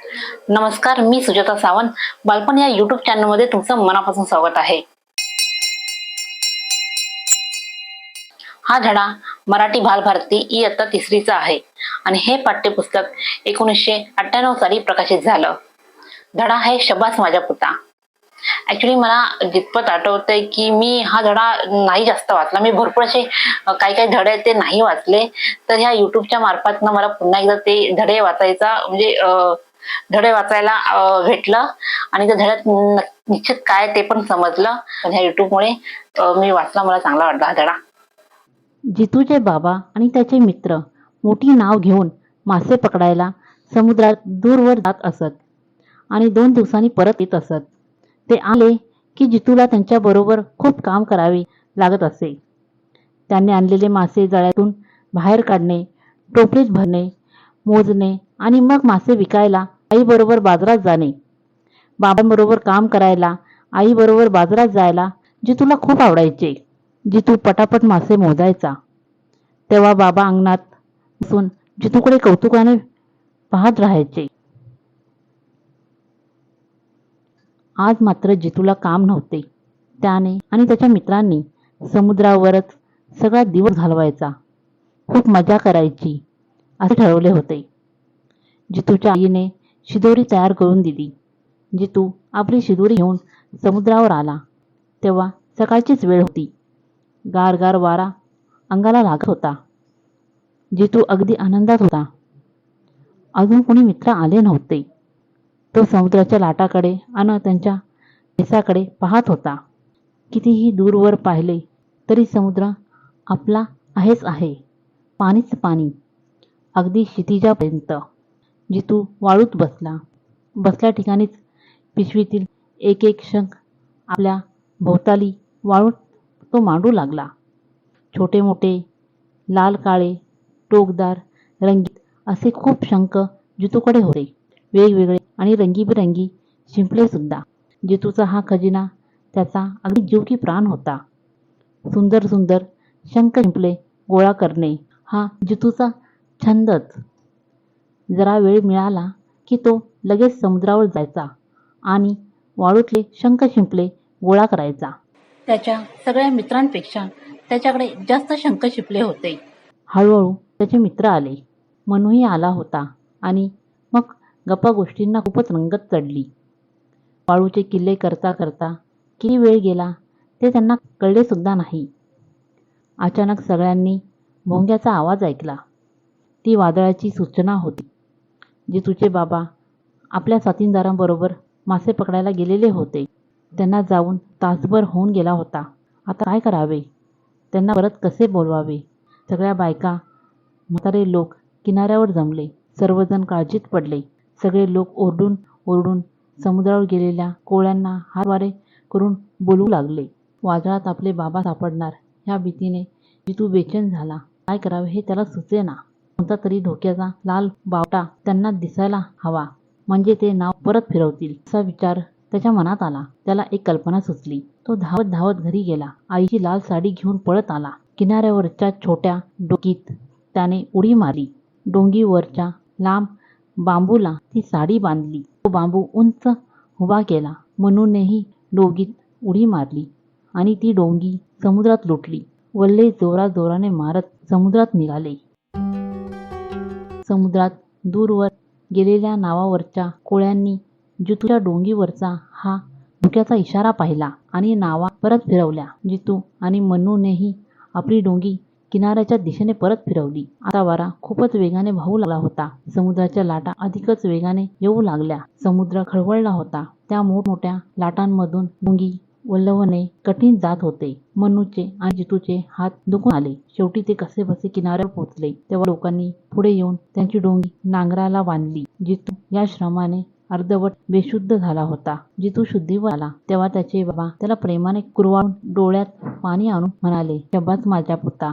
नमस्कार मी सुजाता सावंत. बालपण या युट्यूब चॅनलमध्ये तुमचं मनापासून स्वागत आहे. हा धडा मराठी बालभारती इयत्ता तिसरीचा आहे. आणि हे पाठ्यपुस्तक एकोणीसशे अठ्ठ्याण्णव साली प्रकाशित झालं. धडा आहे शबास माझ्या पुता. ऍक्च्युली मला जितपत आठवतंय की मी हा धडा नाही जास्त वाचला. मी भरपूर असे काही काही धडे ते नाही वाचले. तर ह्या युट्यूबच्या मार्फतनं मला पुन्हा एकदा ते धडे वाचायचा म्हणजे धडे वाचायला भेटलं. आणि त्या धड्यात निश्चित काय ते पण समजलं. पण ह्या युट्यूबमुळे मी वाचला मला चांगला वाटला हा धडा. जितूचे बाबा आणि त्याचे मित्र मोठी नाव घेऊन मासे पकडायला समुद्रात दूरवर जात असत आणि दोन दिवसांनी परत येत असत. ते आले की जितूला त्यांच्याबरोबर खूप काम करावे लागत असे. त्यांनी आणलेले मासे जळ्यातून बाहेर काढणे टोपलीत भरणे मोजणे आणि मग मासे विकायला आईबरोबर बाजारात जाणे. बाबांबरोबर काम करायला आईबरोबर बाजारात जायला जितूला खूप आवडायचे जितू पटापट मासे मोजायचा. तेव्हा बाबा अंगणात बसून जितूकडे कौतुकाने पाहत राहायचे. आज मात्र जितूला काम नव्हते. त्याने आणि त्याच्या मित्रांनी समुद्रावरच सगळा दिवस घालवायचा. खूप मजा करायची असे ठरवले होते. जितूच्या आईने शिदोरी तयार करून दिली जितू आपली शिदोरी घेऊन समुद्रावर आला तेव्हा सकाळचीच वेळ होती. गार गार वारा अंगाला लागत होता जितू अगदी आनंदात होता. अजून कोणी मित्र आले नव्हते. तो समुद्राच्या लाटाकडे आणि त्यांच्या केसाकडे पाहत होता. कितीही दूरवर पाहिले तरी समुद्र आपला आहेच आहे. पाणीच पाणी. अगदी क्षितिजापर्यंत. जितू वाळूत बसला. बसल्या ठिकाणीच पिशवीतील एक एक शंख आपल्या भोवताली वाळूत तो मांडू लागला. छोटे मोठे लाल काळे टोकदार रंगीत असे खूप शंख जितूकडे होते. वेगवेगळे आणि रंगीबिरंगी शिंपले सुद्धा. जितूचा हा खजिना त्याचा अगदी जीव की प्राण होता. सुंदर सुंदर शंख शिंपले गोळा करणे हा जितूचा छंदच. जरा वेळ मिळाला की तो लगेच समुद्रावर जायचा आणि वाळूतले शंख शिंपले गोळा करायचा. त्याच्या सगळ्या मित्रांपेक्षा त्याच्याकडे जास्त शंख शिपले होते. हळूहळू त्याचे मित्र आले. मनूही आला होता आणि मग गप्पा गोष्टींना खूपच रंगत चढली. वाळूचे किल्ले करता करता किती वेळ गेला ते त्यांना कळले सुद्धा नाही. अचानक सगळ्यांनी भोंग्याचा आवाज ऐकला. ती वादळाची सूचना होती. जितूचे बाबा आपल्या साथीदारांबरोबर मासे पकडायला गेलेले होते. त्यांना जाऊन तासभर होऊन गेला होता. आता काय करावे? त्यांना परत कसे बोलवावे? सगळ्या बायका म्हातारे लोक किनाऱ्यावर जमले. सर्वजण काळजीत पडले. सगळे लोक ओरडून ओरडून समुद्रावर गेलेल्या कोळ्यांना हातवारे करून बोलू लागले. वादळात आपले बाबा सापडणार. ह्या भीतीने जितू बेचैन झाला. काय करावे हे त्याला सुचेना. कोणता तरी धोक्याचा लाल बावटा त्यांना दिसायला हवा. म्हणजे ते नाव परत फिरवतील असा विचार त्याच्या मनात आला. त्याला एक कल्पना सुचली. तो धावत धावत घरी गेला. आईची लाल साडी घेऊन पळत आला. किनाऱ्यावरच्या छोट्या डोकीत त्याने उडी मारली. डोंगीवरच्या लांब बांबूला ती साडी बांधली. तो बांबू उंच उभा केला. म्हणूनही डोंगीत उडी मारली आणि ती डोंगी समुद्रात लुटली. वल्ले जोरा जोराने मारत समुद्रात निघाले. समुद्रात दूरवर गेलेल्या नावावरच्या कोळ्यांनी जितूच्या डोंगीवरचा हा धोक्याचा इशारा पाहिला आणि नावा परत फिरवल्या. जितू आणि मनूनेही आपली डोंगी किनाऱ्याच्या दिशेने परत फिरवली. आता वारा खूपच वेगाने वाहू लागला होता. समुद्राच्या लाटा अधिकच वेगाने येऊ लागल्या. समुद्र खळवळला होता. त्या मोठमोठ्या लाटांमधून डोंगी वल्लवणे कठीण जात होते. मनूचे आणि जितूचे हात दुखून आले. शेवटी ते कसे बसे किनाऱ्यावर पोहोचले. तेव्हा लोकांनी पुढे येऊन त्यांची डोंगी नांगराला बांधली. जितू या श्रमाने अर्धवट बेशुद्ध झाला होता. जितू शुद्धीवर आला. तेव्हा त्याचे बाबा त्याला प्रेमाने कुरवाळून डोळ्यात पाणी आणून म्हणाले शब्बास माझ्या पुता